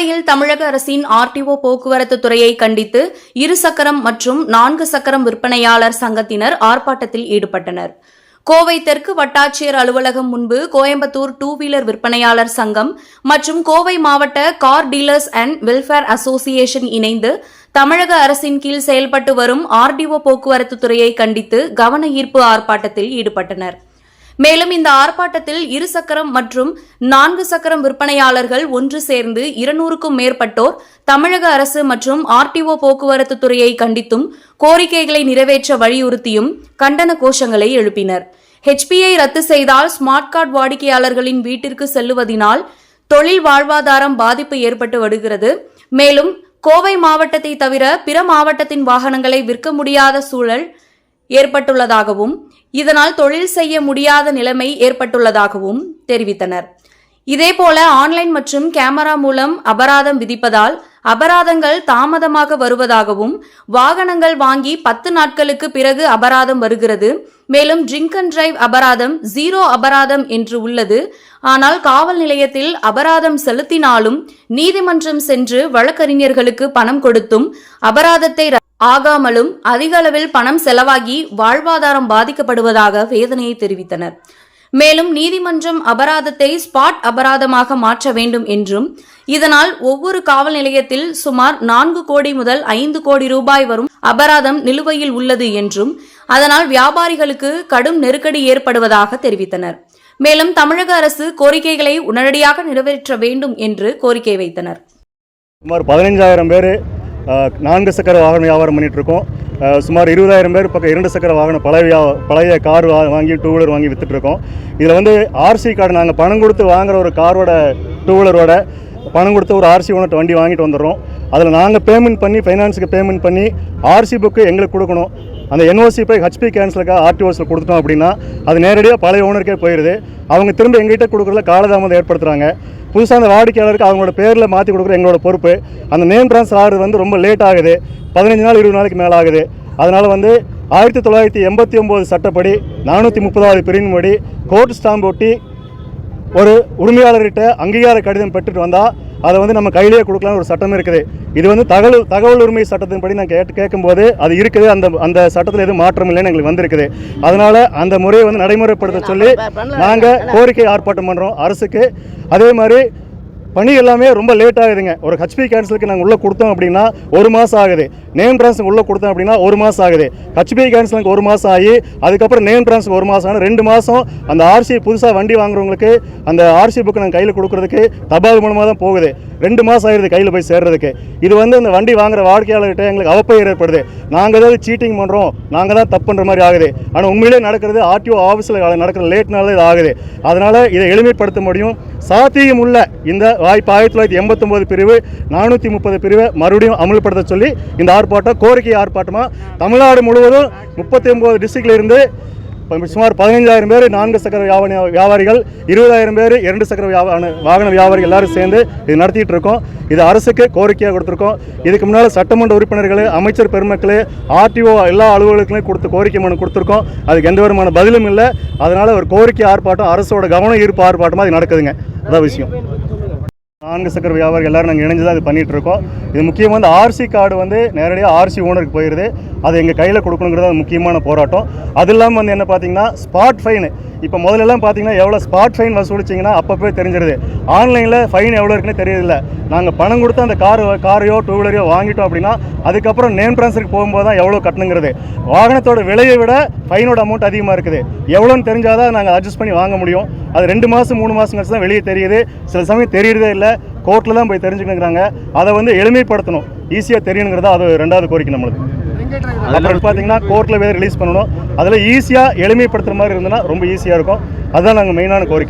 கோவையில் தமிழக அரசின் ஆர்டிஓ போக்குவரத்து துறையை கண்டித்து இரு சக்கரம் மற்றும் நான்கு சக்கரம் விற்பனையாளர் சங்கத்தினர் ஆர்ப்பாட்டத்தில் ஈடுபட்டனர். கோவை தெற்கு வட்டாட்சியர் அலுவலகம் முன்பு கோயம்புத்தூர் டூ வீலர் விற்பனையாளர் சங்கம் மற்றும் கோவை மாவட்ட car dealers and welfare association இணைந்து தமிழக அரசின் கீழ் செயல்பட்டு வரும் ஆர்டிஓ போக்குவரத்து துறையை கண்டித்து கவன ஈர்ப்பு ஆர்ப்பாட்டத்தில் ஈடுபட்டனர். மேலும் இந்த ஆர்ப்பாட்டத்தில் இரு சக்கரம் மற்றும் நான்கு சக்கரம் விற்பனையாளர்கள் ஒன்று சேர்ந்து இருநூறுக்கும் மேற்பட்டோர் தமிழக அரசு மற்றும் ஆர்டிஓ போக்குவரத்து துறையை கண்டித்தும் கோரிக்கைகளை நிறைவேற்ற வலியுறுத்தியும் கண்டன கோஷங்களை எழுப்பினர். ஹெச்பிஐ ரத்து செய்தால் ஸ்மார்ட் கார்டு வாடிக்கையாளர்களின் வீட்டிற்கு செல்லுவதினால் தொழில் வாழ்வாதாரம் பாதிப்பு ஏற்பட்டு வருகிறது. மேலும் கோவை மாவட்டத்தை தவிர பிற மாவட்டத்தின் வாகனங்களை விற்க முடியாத சூழல் ஏற்பட்டுள்ளதாகவும் இதனால் தொழில் செய்ய முடியாத நிலைமை ஏற்பட்டுள்ளதாகவும் தெரிவித்தனர். இதேபோல ஆன்லைன் மற்றும் கேமரா மூலம் அபராதம் விதிப்பதால் அபராதங்கள் தாமதமாக வருவதாகவும் வாகனங்கள் வாங்கி பத்து நாட்களுக்கு பிறகு அபராதம் வருகிறது. மேலும் ட்ரிங்க் அண்ட் டிரைவ் அபராதம் ஜீரோ அபராதம் என்று உள்ளது. ஆனால் காவல் நிலையத்தில் அபராதம் செலுத்தினாலும் நீதிமன்றம் சென்று வழக்கறிஞர்களுக்கு பணம் கொடுத்தும் அபராதத்தை ஆகாமலும் அதிக அளவில் பணம் செலவாகி வாழ்வாதாரம் பாதிக்கப்படுவதாக வேதனையை தெரிவித்தனர். மேலும் நீதிமன்றம் அபராதத்தை ஸ்பாட் அபராதமாக மாற்ற வேண்டும் என்றும் இதனால் ஒவ்வொரு காவல் நிலையத்தில் சுமார் நான்கு கோடி முதல் ஐந்து கோடி ரூபாய் வரும் அபராதம் நிலுவையில் உள்ளது என்றும் அதனால் வியாபாரிகளுக்கு கடும் நெருக்கடி ஏற்படுவதாக தெரிவித்தனர். மேலும் தமிழக அரசு கோரிக்கைகளை உடனடியாக நிறைவேற்ற வேண்டும் என்று கோரிக்கை வைத்தனர். சுமார் பதினைஞ்சாயிரம் பேர் நான்கு சக்கர வாகன வியாபாரம் பண்ணிகிட்ருக்கோம் இருக்கோம் சுமார் இருபதாயிரம் பேர் பக்கம் இரண்டு சக்கர வாகனம் பழைய பழைய கார் வா- வாங்கி டூ வீலர் வாங்கி விற்றுட்ருக்கோம் இதில் வந்து ஆர்சி கார்டு நாங்கள் பணம் கொடுத்து வாங்குகிற ஒரு காரோட டூ வீலரோட பணம் கொடுத்து ஒரு ஆர்சி ஓனர் வண்டி வாங்கிட்டு வந்துடுறோம். அதில் நாங்கள் பேமெண்ட் பண்ணி ஃபைனான்ஸுக்கு பேமெண்ட் பண்ணி ஆர்சி புக்கு எங்களுக்கு கொடுக்கணும். அந்த என்ஓசி போய் ஹெச்பி கேன்சலுக்காக ஆர்டிஓஸில் கொடுத்துட்டோம் அப்படின்னா அது நேரடியாக பழைய ஓனருக்கே போயிடுது அவங்க திரும்ப எங்ககிட்ட கொடுக்குறதுல காலதாமதம் ஏற்படுத்துகிறாங்க புதுசாக அந்த வாடிக்கையாளருக்கு அவங்களோட பேரில் மாற்றி கொடுக்குற எங்களோட பொறுப்பு. அந்த நேம் ட்ரான்ஸ்ஃபர் ஆகிறது வந்து ரொம்ப லேட் ஆகுது. பதினஞ்சு நாள் இருபது நாளைக்கு மேலே ஆகுது. அதனால் வந்து ஆயிரத்தி தொள்ளாயிரத்தி எண்பத்தி ஒம்பது சட்டப்படி நானூற்றி முப்பதாவது பிரிவின்படி கோர்ட் ஸ்டாம்ப் ஒட்டி ஒரு உரிமையாளர்கிட்ட அங்கீகார கடிதம் பெற்றுட்டு வந்தால் அதை வந்து நம்ம கையிலேயே கொடுக்கலாம்னு ஒரு சட்டம் இருக்குது. இது வந்து தகவல் தகவல் உரிமை சட்டத்தின்படி நான் கேட்டு கேட்கும்போது அது இருக்குது. அந்த அந்த சட்டத்தில் எதுவும் மாற்றம் இல்லைன்னு எங்களுக்கு வந்திருக்குது. அதனால அந்த முறையை வந்து நடைமுறைப்படுத்த சொல்லி நாங்கள் கோரிக்கை ஆர்ப்பாட்டம் பண்ணுறோம் அரசுக்கு. அதே மாதிரி பணி எல்லாமே ரொம்ப லேட் ஆகுதுங்க. ஒரு ஹெச்பி கேன்சலுக்கு நாங்கள் உள்ளே கொடுத்தோம் அப்படின்னா ஒரு மாதம் ஆகுது. நேம் ட்ரான்ஸ்ஃபர் உள்ளே கொடுத்தோம் அப்படின்னா ஒரு மாதம் ஆகுது. ஹச்பி கேன்சலுக்கு ஒரு மாதம் ஆகி அதுக்கப்புறம் நேம் ட்ரான்ஸ்ஃபர் ஒரு மாதம் ஆனால் ரெண்டு மாதம் அந்த ஆர்சி புதுசாக வண்டி வாங்குறவங்களுக்கு அந்த ஆர்சி புக்கு நாங்கள் கையில் கொடுக்குறதுக்கு தபால் மூலமாக தான் போகுது. ரெண்டு மாதம் ஆயிடுது கையில் போய் சேர்றதுக்கு. இது வந்து அந்த வண்டி வாங்குற வாடிக்கையாளர்கிட்ட எங்களுக்கு அவப்பெயர் ஏற்படுது. நாங்கள் ஏதாவது சீட்டிங் பண்ணுறோம் நாங்கள் தான் தப்புன்ற மாதிரி ஆகுது. ஆனால் உண்மையிலே நடக்கிறது ஆர்டிஓ ஆஃபீஸில் நடக்கிற லேட்னால இது ஆகுது. அதனால் இதை எளிமைப்படுத்த முடியும். சாத்தியம் உள்ள இந்த வாய்ப்பு ஆயிரத்தி தொள்ளாயிரத்தி எண்பத்தொம்போது பிரிவு நானூற்றி முப்பது பிரிவை மறுபடியும் அமல்படுத்த சொல்லி இந்த ஆர்ப்பாட்டம் கோரிக்கை ஆர்ப்பாட்டமாக தமிழ்நாடு முழுவதும் முப்பத்தி ஒம்பது டிஸ்ட்ரிக்டில் இருந்து சுமார் பதினைஞ்சாயிரம் பேர் நான்கு சக்கர வியாபாரி வியாபாரிகள் இருபதாயிரம் பேர் இரண்டு சக்கர வியாபார வாகன வியாபாரிகள் எல்லாரும் சேர்ந்து இது நடத்திட்டு இருக்கோம். இது அரசுக்கு கோரிக்கையாக கொடுத்துருக்கோம். இதுக்கு முன்னால் சட்டமன்ற உறுப்பினர்கள் அமைச்சர் பெருமக்கள் ஆர்டிஓ எல்லா அலுவலகங்களையும் கொடுத்து கோரிக்கை மனு கொடுத்துருக்கோம். அதுக்கு எந்த விதமான பதிலும் இல்லை. அதனால் ஒரு கோரிக்கை ஆர்ப்பாட்டம் அரசோட கவன ஈர்ப்பு ஆர்ப்பாட்டமாக இது நடக்குதுங்க. அதான் விஷயம். நான்கு சக்கர வியாபாரிகள் எல்லாரும் நாங்கள் இணைஞ்சு தான் இது பண்ணிட்டு இருக்கோம் இது முக்கியமாக வந்து ஆர்சி கார்டு வந்து நேரடியாக ஆர்சி ஓனருக்கு போயிடுது அது எங்கள் கையில் கொடுக்கணுங்கிறது அது முக்கியமான போராட்டம். அது இல்லாமல் வந்து என்ன பார்த்தீங்கன்னா ஸ்பாட் ஃபைனு இப்போ முதல்லலாம் பார்த்தீங்கன்னா எவ்வளோ ஸ்பாட் ஃபைன் வசூலிச்சிங்கன்னா அப்பப்போ தெரிஞ்சிருது. ஆன்லைனில் ஃபைன் எவ்வளோ இருக்குன்னு தெரியல நாங்கள் பணம் கொடுத்து அந்த கார் காரையோ டூ வீலரையோ வாங்கிட்டோம் அப்படின்னா அதுக்கப்புறம் நேம் ட்ரான்ஸ்ஃபருக்கு போகும்போது தான் எவ்வளோ கட்டணுங்கிறது. வாகனத்தோட விலையை விட ஃபைனோட அமௌண்ட் அதிகமாக இருக்குது. எவ்வளோன்னு தெரிஞ்சால் தான் நாங்கள் அட்ஜஸ்ட் பண்ணி வாங்க முடியும். அது ரெண்டு மாதம் மூணு மாதம் கழிச்சு தான் வெளியே தெரியுது. சில சமயம் தெரியறதே இல்லை. கோர்ட்டில் தான் போய் தெரிஞ்சுக்கிறாங்க அதை வந்து எளிமைப்படுத்தணும். ஈஸியாக தெரியணுங்கிறதா அது ரெண்டாவது கோரிக்கை நம்மளுக்கு. அப்புறம் பார்த்தீங்கன்னா கோர்ட்டில் வேறு ரிலீஸ் பண்ணணும். அதில் ஈஸியாக எளிமைப்படுத்துகிற மாதிரி இருந்ததுன்னா ரொம்ப ஈஸியாக இருக்கும். அதுதான் நாங்கள் மெயினான கோரிக்கை.